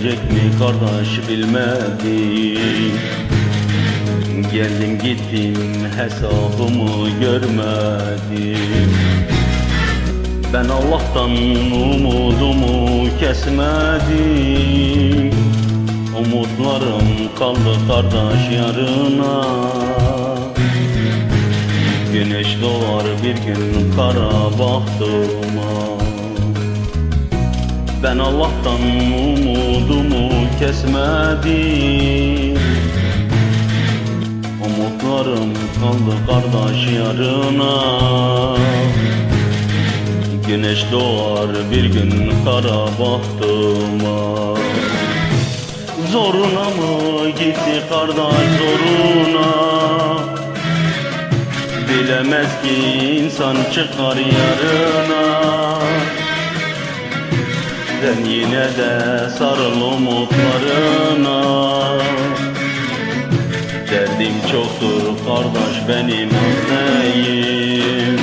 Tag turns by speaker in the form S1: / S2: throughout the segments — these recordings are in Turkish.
S1: dönecek mi kardeş bilmedim Geldim gittim hesabımı görmedim Ben Allah'tan umudumu kesmedim. Umutlarım kaldı kardeş yarına. Güneş doğar bir gün kara bahtıma Ben Allah'tan umudumu kesmedim. Umutlarım kaldı kardeş yarına. Güneş doğar bir gün kara bahtıma. Zoruna mı gitti kardeş zoruna? Bilemez ki insan çıkar yarına Sen yine de sarıl umutlarına. Derdim çoktur kardeş benim değil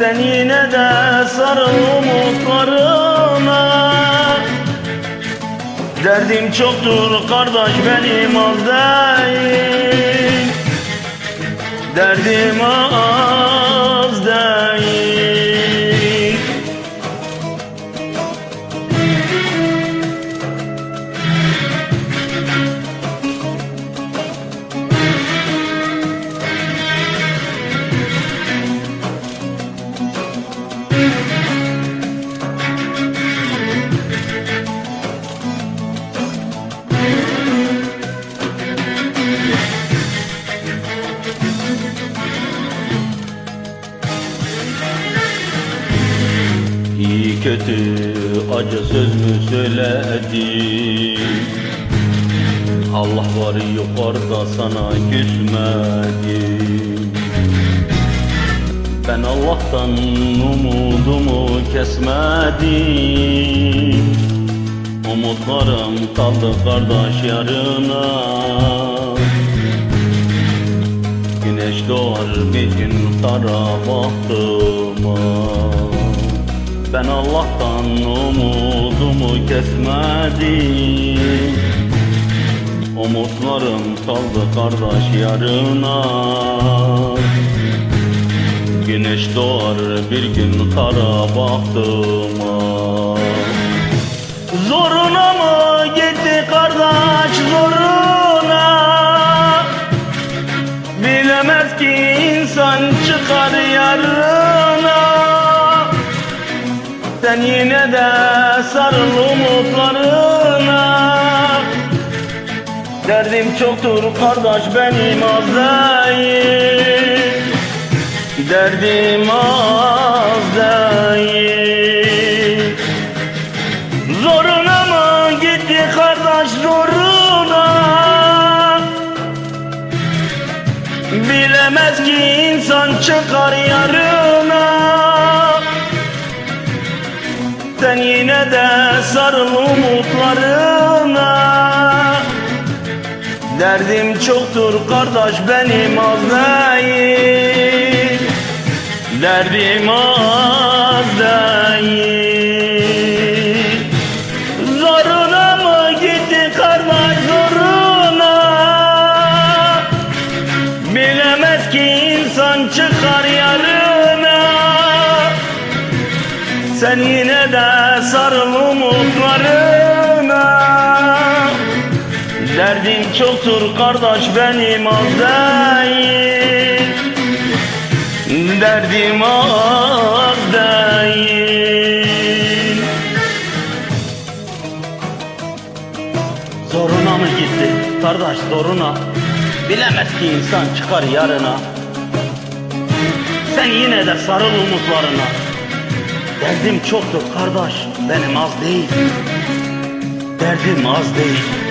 S1: Sen yine de sarıl umutlarına. Derdim çoktur kardeş benim az değil. Derdim az İyi kötü acı söz mü söyledim Allah var yukarıda sana küsmedim Ben Allah'tan umudumu kesmedim. Umutlarım kaldı kardeş yarına. Güneş doğar bir gün kara bahtıma Ben Allah'tan umudumu kesmedim. Umutlarım kaldı kardeş yarına. Güneş doğar bir gün kara bahtıma Zoruna mı gitti kardeş zoruna? Bilemez ki insan çıkar yarına Sen yine de sarıl umutlarına. Derdim çoktur kardeş benim az değil. Derdim az değil. Zoruna mı gitti kardeş zoruna? Bilemez ki insan çıkar yarına de sarıl umutlarına. Derdim çoktur kardeş benim az değil. Derdim az değil. Zoruna mı gitti kardeş zoruna? Bilemez ki insan çıkar yarına. Sen yine Derdim çoktur kardeş benim az değil Derdim az değil Zoruna mı gitti kardeş zoruna? Bilemez ki insan çıkar yarına. Sen yine de sarıl umutlarına. Derdim çoktur kardeş benim az değil. Derdim az değil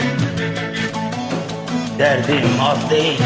S1: Derdim az değil